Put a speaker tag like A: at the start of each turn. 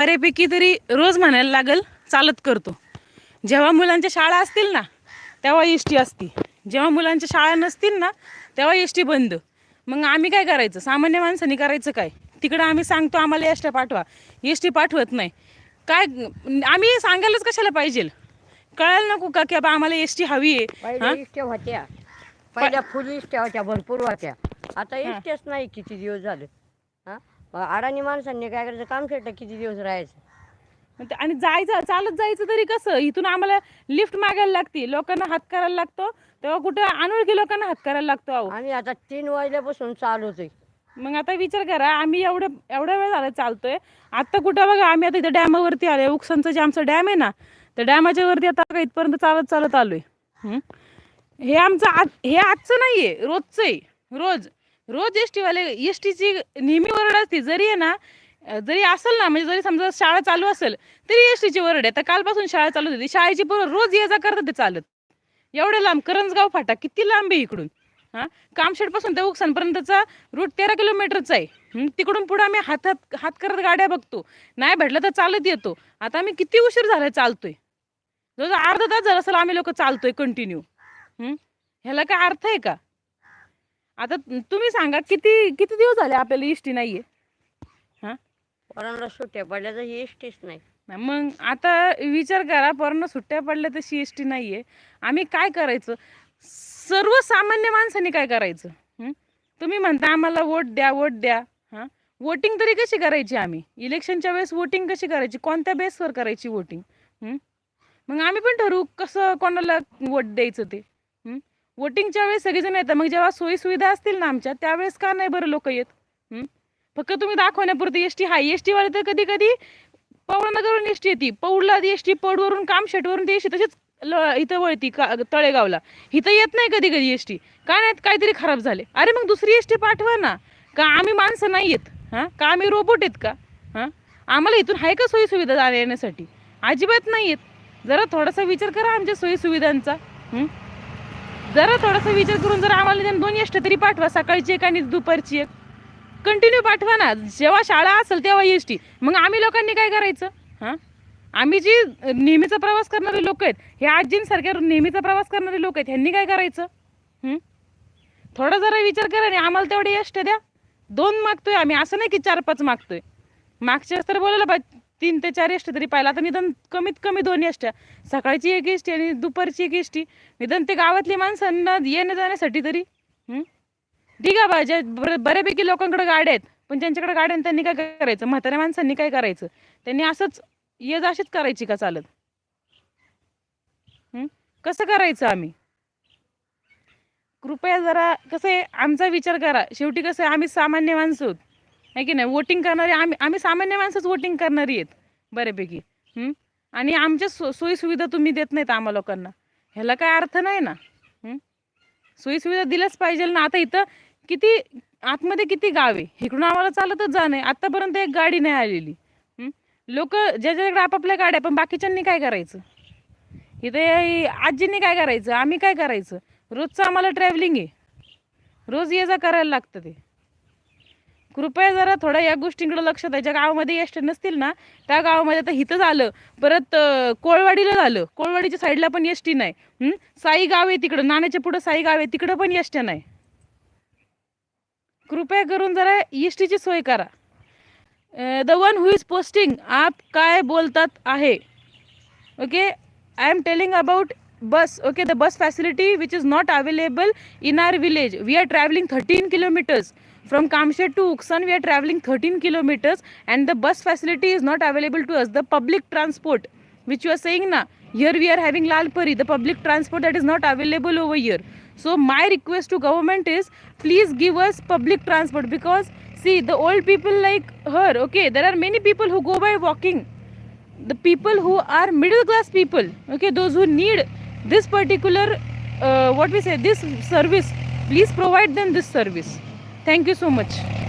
A: बऱ्यापैकी तरी रोज म्हणायला लागल चालत करतो. जेव्हा मुलांच्या शाळा असतील ना तेव्हा एस टी असती. जेव्हा मुलांच्या शाळा नसतील ना तेव्हा एस टी बंद. मग आम्ही काय करायचं? सामान्य माणसांनी करायचं काय? तिकडं आम्ही सांगतो आम्हाला एस टी पाठवा. एस टी पाठवत नाही. काय आम्ही सांगायलाच कशाला पाहिजे? कळायला नको का की बाबा आम्हाला एस टी हवी आहे?
B: होत्या. पहिल्या फुल इष्ट्या होत्या भरपूर होत्या. आता नाही किती दिवस झाले. हा? अडाणी माणसांनी काय करायचं? काम खेळतं किती दिवस राहायचं?
A: मग ते- आणि जायचं चालत जायचं तरी कसं? इथून आम्हाला लिफ्ट मागायला लागते. लोकांना हात करायला लागतो. तेव्हा कुठं अनोळखी लोकांना हात करायला लागतो अहो.
B: आम्ही आता तीन वाजल्यापासून चालवतोय
A: मग आता विचार करा आम्ही एवढं एवढा वेळ झाला चालतोय. आता कुठं बघा आम्ही आता इथं डॅमावरती आलोय. उक्सांचं जे आमचं डॅम आहे ना त्या डॅमाच्या वरती आता बघा इथपर्यंत चालत चालत आलोय. हं? हे आमचं आज हे आजचं नाहीये रोजचं आहे रोज. रोज एस टीवाले एस टीची नेहमी वरड असते. जरी आहे ना जरी असेल ना म्हणजे जरी समजा शाळा चालू असेल तरी एस टीची वरड आहे. आता कालपासून शाळा चालू होती. शाळेची पोरं रोज ये जा करतात ते चालत. एवढं लांब करंजगाव फाटा किती लांब आहे इकडून? हां? कामशेडपासून ते उकसनपर्यंतचा रूट तेरा किलोमीटरचा आहे. तिकडून पुढे आम्ही हातात हात करत गाड्या बघतो. नाही भेटलं तर चालत येतो. आता आम्ही किती उशीर झालाय चालतोय. जवळ अर्धा तास झाला असेल आम्ही लोक चालतोय कंटिन्यू ह्याला काय अर्थ आहे का? आता तुम्ही सांगा किती किती दिवस झाले आपल्याला इष्टी नाहीये? हां?
B: पोरांना सुट्ट्या पडल्या तर ही इष्टीच नाही.
A: मग आता विचार करा पोरांना सुट्ट्या पडल्या तर सी एस टी नाही आहे आम्ही काय करायचं? सर्वसामान्य माणसाने काय करायचं? तुम्ही म्हणता आम्हाला वोट द्या वोट द्या. हां? वोटिंग तरी कशी करायची आम्ही? इलेक्शनच्या वेळेस वोटिंग कशी करायची? कोणत्या बेसवर करायची वोटिंग? मग आम्ही पण ठरवू कसं कोणाला वोट द्यायचं ते? वोटिंगच्या वेळेस सगळेजण येतात. मग जेव्हा सोयीसुविधा असतील ना आमच्या त्यावेळेस का नाही बरं लोक येत? फक्त तुम्ही दाखवण्यापुरती एस टी हाय. एस टीवाले तर कधी कधी पवळनगरवरून एस टी येते. पौडला एस टी पौडवरून कामशेटवरून ती एस टी तशीच ल इथं वळती का तळेगावला. इथं येत नाही कधी कधी एस टी का नाहीत काहीतरी खराब झाले. अरे मग दुसरी एस टी पाठवा ना. का आम्ही माणसं नाही येत? हां? का आम्ही रोबोट आहेत का? हां? आम्हाला इथून आहे का सोयीसुविधा जाण्या येण्यासाठी अजिबात नाही आहेत जरा थोडासा विचार करा आमच्या सोयीसुविधांचा. जरा थोडासा विचार करून जर आम्हाला त्यांना दोन एष्ट तरी पाठवा सकाळची एक आणि दुपारची एक. कंटिन्यू पाठवा ना. जेव्हा शाळा असेल तेव्हा एस टी मग आम्ही लोकांनी काय करायचं? हां? आम्ही जी नेहमीचा प्रवास करणारे लोक आहेत हे आजींसारख्या नेहमीचा प्रवास करणारे लोक आहेत ह्यांनी काय करायचं? थोडा जरा विचार करा आणि आम्हाला तेवढे यष्ट द्या. दोन मागतोय आम्ही. असं नाही की चार पाच मागतोय. मागच्या तर बोलायला पाहिजे तीन ते चार एसटी तरी पाहिला. आता निदान कमीत कमी दोन एसट्या सकाळची एक एसटी आणि दुपारची एक एसटी निदान ते गावातली माणसांना येण्या जाण्यासाठी तरी ठीक आहे बा ज्या बऱ्यापैकी लोकांकडे गाड्या आहेत पण ज्यांच्याकडे गाड्या आहेत त्यांनी काय करायचं? म्हाताऱ्या माणसांनी काय करायचं? त्यांनी असंच ये जाशीच करायची का चालत? कसं करायचं आम्ही? कृपया जरा कसं आहे आमचा विचार करा. शेवटी कसं आहे आम्ही सामान्य माणसं आहोत. आहे की नाही? वोटिंग करणारे आम्ही आम्ही सामान्य माणसंच वोटिंग करणारी आहेत बऱ्यापैकी. आणि आमच्या सो सोयीसुविधा तुम्ही देत नाहीत आम्हा लोकांना. ह्याला काय अर्थ नाही ना? सोयीसुविधा दिल्याच पाहिजे ना? आता इथं किती आतमध्ये किती गाव आहे? इकडून आम्हाला चालतच जाणं आहे आत्तापर्यंत एक गाडी नाही आलेली. लोक ज्याच्याकडे आपापल्या गाड्या पण बाकीच्यांनी काय करायचं? इथे आजींनी काय करायचं? आम्ही काय करायचं? रोजचं आम्हाला ट्रॅव्हलिंग आहे. रोज ये जा करायला लागतं ते. कृपया जरा थोडा या गोष्टींकडे लक्ष द्या. ज्या गावामध्ये एस नसतील ना त्या गावामध्ये आता इथं झालं. परत कोळवाडीला झालं. कोळवाडीच्या साईडला पण एस टी नाही साई गाव आहे तिकडं. नाण्याच्या पुढं साई गाव आहे. तिकडं पण एस टी नाही. कृपया करून जरा एस टीची सोय करा. The one who is posting आप काय बोलतात आहे. Okay I am telling about bus okay the bus facility which is not available in our village. We are traveling 13 kilometers. From Kamshet to Uksan we are traveling 13 kilometers and the bus facility is not available to us. The public transport which you are saying na here we are having Lalpari the public transport that is not available over here. So my request to government is please give us public transport because see the old people like her okay there are many people who go by walking. The people who are middle class people okay those who need this particular, uh, what we say, this service, please provide them this service. Thank you so much.